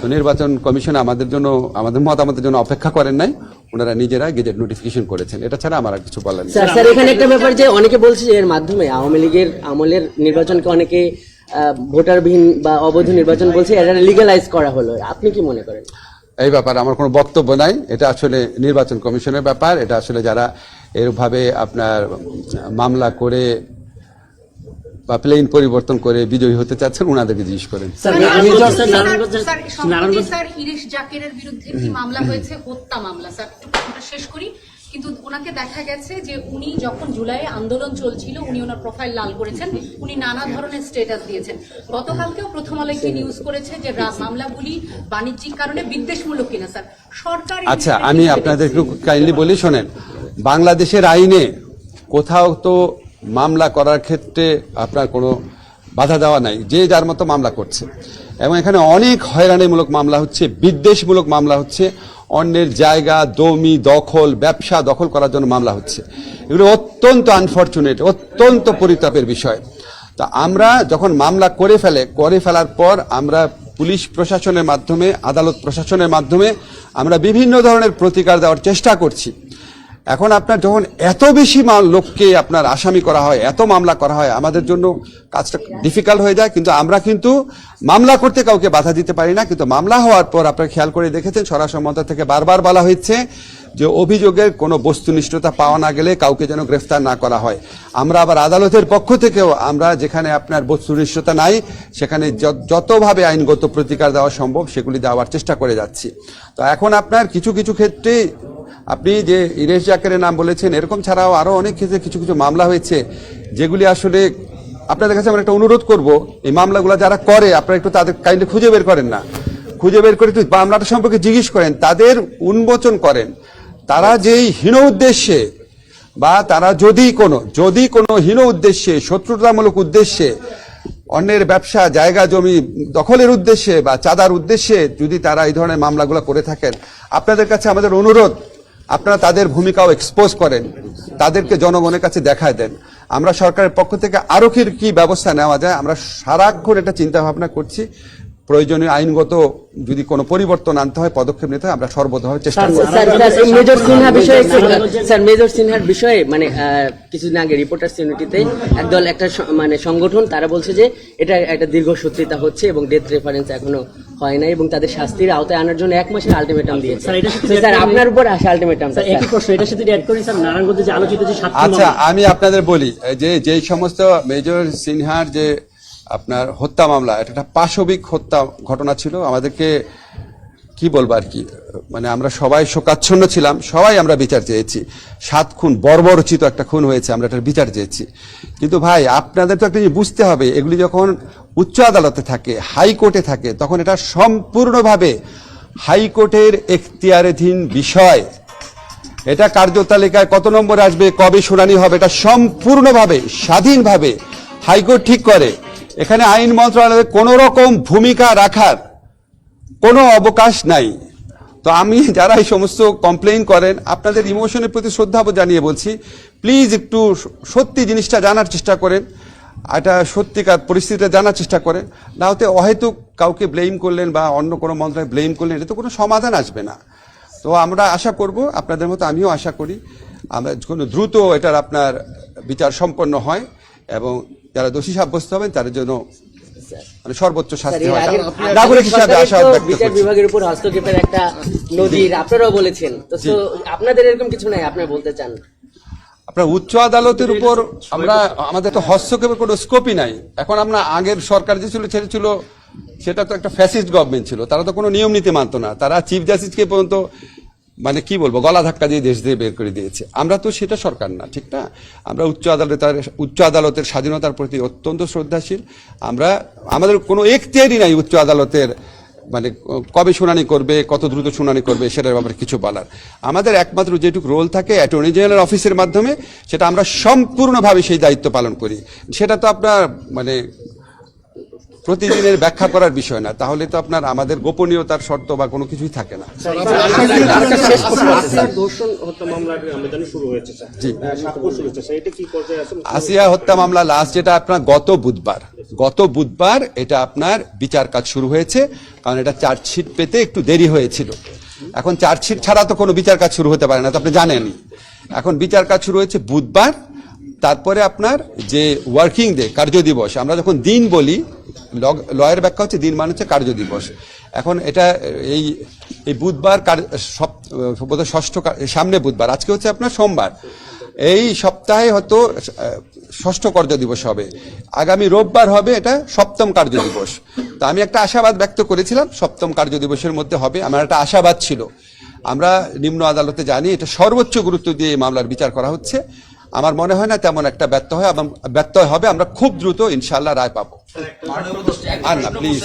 তো নির্বাচন কমিশন আমাদের জন্য আমাদের মতামতের জন্য অপেক্ষা করেন নাই। ওনারা নিজেরা গেজেট নোটিফিকেশন করেছেন। এটা ছাড়া আমার আর কিছু বলার নেই। স্যার স্যার এখানে একটা ব্যাপার যে অনেকে বলছে যে এর মাধ্যমে আওয়ামী লীগের আমলের নির্বাচনকে অনেকে ভোটারবিহীন বা অবৈধ নির্বাচন বলছে এটা লিগালাইজ করা হলো। আপনি কি মনে করেন? এই ব্যাপারে আমার কোনো বক্তব্য নাই। এটা আসলে নির্বাচন কমিশনের ব্যাপার। এটা আসলে যারা এরভাবে আপনার মামলা করে বা প্লেন পরিবর্তন করে বিজয়ী হতে চাচ্ছেন ওনাদেরকে জিজ্ঞেস করেন। স্যার, জাকেরের বিরুদ্ধে একটি মামলা হয়েছে হত্যা মামলা। স্যার শেষ করি। কিন্তু ওনাকে দেখা গেছে যে উনি যখন জুলাইয়ে আন্দোলন চলছিল উনি ওনার প্রোফাইল লাল করেছেন উনি নানা ধরনের স্ট্যাটাস দিয়েছেন। গতকালকেও প্রথম আলো একটি নিউজ করেছে যে মামলাগুলি বাণিজ্যিক কারণে বিদ্বেষমূলক কিনা স্যার। সরকার আচ্ছা আমি আপনাদের একটু কাইন্ডলি বলি শোনেন বাংলাদেশের আইনে কোথাও তো মামলা করার ক্ষেত্রে আপনার কোনো বাধা দেওয়া নাই, যে যার মতো মামলা করছে। এবং এখানে অনেক হয়রানিমূলক মামলা হচ্ছে, বিদ্বেষমূলক মামলা হচ্ছে, অন্যের জায়গা, দমি, দখল, ব্যবসা দখল করার জন্য মামলা হচ্ছে। এগুলো অত্যন্ত আনফর্চুনেট অত্যন্ত পরিতাপের বিষয়। তা আমরা যখন মামলা করে ফেলে, করে ফেলার পর আমরা পুলিশ প্রশাসনের মাধ্যমে, আদালত প্রশাসনের মাধ্যমে আমরা বিভিন্ন ধরনের প্রতিকার দেওয়ার চেষ্টা করছি। এখন আপনার যখন এত বেশি মা- লোককে আপনার আসামি করা হয়, এত মামলা করা হয়, আমাদের জন্য কাজটা ডিফিকাল্ট হয়ে যায়, কিন্তু আমরা কিন্তু মামলা করতে কাউকে বাধা দিতে পারি না, কিন্তু মামলা হওয়ার পর আপনারা খেয়াল করে দেখেছেন, স্বরাষ্ট্র মন্ত্রক থেকে বারবার বলা হয়েছে যে অভিযোগের কোনো বস্তুনিষ্ঠতা পাওয়া না গেলে কাউকে যেন গ্রেফতার না করা হয়। আমরা আবার আদালতের পক্ষ থেকেও আমরা যেখানে আপনার বস্তুনিষ্ঠতা নাই, সেখানে যতভাবে আইনগত প্রতিকার দেওয়া সম্ভব সেগুলি দেওয়ার চেষ্টা করে যাচ্ছি। তো এখন আপনার কিছু কিছু ক্ষেত্রে আপনি যে ইরেশ জাকেরের নাম বলেছেন, এরকম ছাড়াও আরও অনেক ক্ষেত্রে কিছু কিছু মামলা হয়েছে, যেগুলি আসলে আপনাদের কাছে আমরা একটা অনুরোধ করব, এই মামলাগুলো যারা করে, আপনারা একটু তাদের কাইন্ডলি খুঁজে বের করেন না। খুঁজে বের করে একটু মামলাটা সম্পর্কে জিজ্ঞেস করেন, তাদের উন্মোচন করেন। তারা যেই হীন উদ্দেশ্যে, বা তারা যদি কোনো যদি কোনো হীন উদ্দেশ্যে, শত্রুতামূলক উদ্দেশ্যে, অন্যের ব্যবসা, জায়গা, জমি দখলের উদ্দেশ্যে, বা চাঁদার উদ্দেশ্যে যদি তারা এই ধরনের মামলাগুলো করে থাকেন, আপনাদের কাছে আমাদের অনুরোধ আপনারা তাদের ভূমিকাও এক্সপোজ করেন তাদেরকে জনগণের কাছে দেখায় দেন। আমরা সরকারের পক্ষ থেকে আরও কি ব্যবস্থা নেওয়া যায় আমরা সারাক্ষণ এটা চিন্তা ভাবনা করছি। প্রয়োজনীয় আইনগত যদি কোনো পরিবর্তন আনতে হয় পদক্ষেপ নিতে হয় আমরা সর্বদাভাবে চেষ্টা করব। মেজর সিনহা বিষয়ে স্যার মেজর সিনহার বিষয়ে মানে কিছুদিন আগে রিপোর্টার্স ইউনিটিতে একদল একটা মানে সংগঠন তারা বলছে যে এটা একটা দীর্ঘ সত্যিতা হচ্ছে এবং ডেথ রেফারেন্স এখনও হয় না এবং তাদের শাস্তির আওতায় আনার জন্য এক মাসের আলটিমেটাম দিয়েছে। স্যার, এটা সত্যি স্যার আপনার উপর আসে আলটিমেটাম স্যার একই প্রশ্ন এটার সাথে অ্যাড করি স্যার নারায়ণগঞ্জে যে আলোচিত যে আচ্ছা আমি আপনাদের বলি যে যেই সমস্ত মেজর সিনহার যে আপনার হত্যা মামলা এটা একটা পাশবিক হত্যা ঘটনা ছিল। আমাদেরকে কি বলব আর কি? মানে আমরা সবাই শোকাচ্ছন্ন ছিলাম, সবাই আমরা বিচার চেয়েছি। সাত খুন, বর্বরচিত একটা খুন হয়েছে, আমরা এটার বিচার চেয়েছি। কিন্তু ভাই, আপনাদের তো একটা জিনিস বুঝতে হবে, এগুলি যখন উচ্চ আদালতে থাকে হাইকোর্টে থাকে, তখন এটা সম্পূর্ণভাবে হাইকোর্টের এখতিয়ারাধীন বিষয়। এটা কার্যতালিকায় কত নম্বরে আসবে, কবে শুনানি হবে, এটা সম্পূর্ণভাবে, স্বাধীনভাবে হাইকোর্ট ঠিক করে। এখানে আইন মন্ত্রণালয়ের কোনো রকম ভূমিকা রাখার কোনো অবকাশ নাই। তো আমি যারা এই সমস্ত কমপ্লেইন করেন, আপনাদের ইমোশনের প্রতি শ্রদ্ধা জানিয়ে বলছি প্লিজ একটু সত্যি জিনিসটা জানার চেষ্টা করেন। এটা সত্যিকার পরিস্থিতিটা জানার চেষ্টা করেন। না হতে অহেতুক কাউকে ব্লেম করলেন বা অন্য কোনো মন্ত্রণালয় ব্লেম করলেন এটা তো কোনো সমাধান আসবে না। তো আমরা আশা করব, আপনাদের মতো আমিও আশা করি, আমরা কোনো দ্রুত এটার আপনার বিচার সম্পন্ন হয় এবং যারা দোষী সাব্যস্ত হবেন, তাদের জন্য মানে সর্বোচ্চ শাস্তি হয়। আশা বিচার বিভাগের উপর হস্তক্ষেপের একটা নদীর আপনারাও বলেছেন। তো আপনাদের এরকম কিছু নাই আপনি বলতে চান? আপনার উচ্চ আদালতের উপর আমরা আমাদের তো হস্তক্ষেপের কোনো স্কোপই নাই। এখন আমরা আগের সরকার যে ছিল সেটা ছিল সেটা তো একটা ফ্যাসিস্ট গভর্নমেন্ট ছিল। তারা তো কোনো নিয়ম নীতি মানতো না। তারা চিফ জাস্টিসকে পর্যন্ত মানে কি বলব, গলা ধাক্কা দিয়ে দেশ দিয়ে বের করে দিয়েছে। আমরা তো সেটা সরকার না, ঠিক না? আমরা উচ্চ আদালতের উচ্চ আদালতের স্বাধীনতার প্রতি অত্যন্ত শ্রদ্ধাশীল। আমরা, আমাদের কোনো এখতিয়ারই নাই উচ্চ আদালতের মানে কবে শুনানি করবে, কত দ্রুত শুনানি করবে, সেটার ব্যাপারে কিছু বলার। আমাদের একমাত্র যেটুকু রোল থাকে অ্যাটর্নি জেনারেল অফিসের মাধ্যমে, সেটা আমরা সম্পূর্ণভাবে সেই দায়িত্ব পালন করি। সেটা তো আপনার মানে প্রতিদিনের ব্যাখ্যা করার বিষয় না তাহলে তো আপনার আমাদের গোপনীয়তার শর্ত বা কোনো কিছুই থাকে না। আছে। আসিয়া হত্যা মামলা লাস্ট যেটা আপনার গত বুধবার। গত বুধবার এটা আপনার বিচার কাজ শুরু হয়েছে কারণ এটা চার্জশিট পেতে একটু দেরি হয়েছিল। এখন চার্জশিট ছাড়া তো কোনো বিচার কাজ শুরু হতে পারে না তো আপনি জানেনই। এখন বিচার কাজ শুরু হয়েছে বুধবার তারপরে আপনার যে ওয়ার্কিং ডে কার্য দিবস আমরা যখন দিন বলি লয়ের ব্যাখ্যা হচ্ছে দিন মানে হচ্ছে কার্য দিবস। এখন এটা, এই এই বুধবার বোধহয় ষষ্ঠ সামনে বুধবার, আজকে হচ্ছে আপনার সোমবার। এই সপ্তাহে হয়তো ষষ্ঠ কার্য দিবস হবে। আগামী রোববার হবে এটা সপ্তম কার্য দিবস। তো আমি একটা আশাবাদ ব্যক্ত করেছিলাম, সপ্তম কার্য দিবসের মধ্যে হবে, আমার একটা আশাবাদ ছিল। আমরা নিম্ন আদালতে জানি, এটা সর্বোচ্চ গুরুত্ব দিয়ে এই মামলার বিচার করা হচ্ছে। আমার মনে হয় না তেমন একটা ব্যর্থ হয় এবং ব্যর্থ হবে আমরা খুব দ্রুত ইনশাল্লাহ রায় পাবো। আর না প্লিজ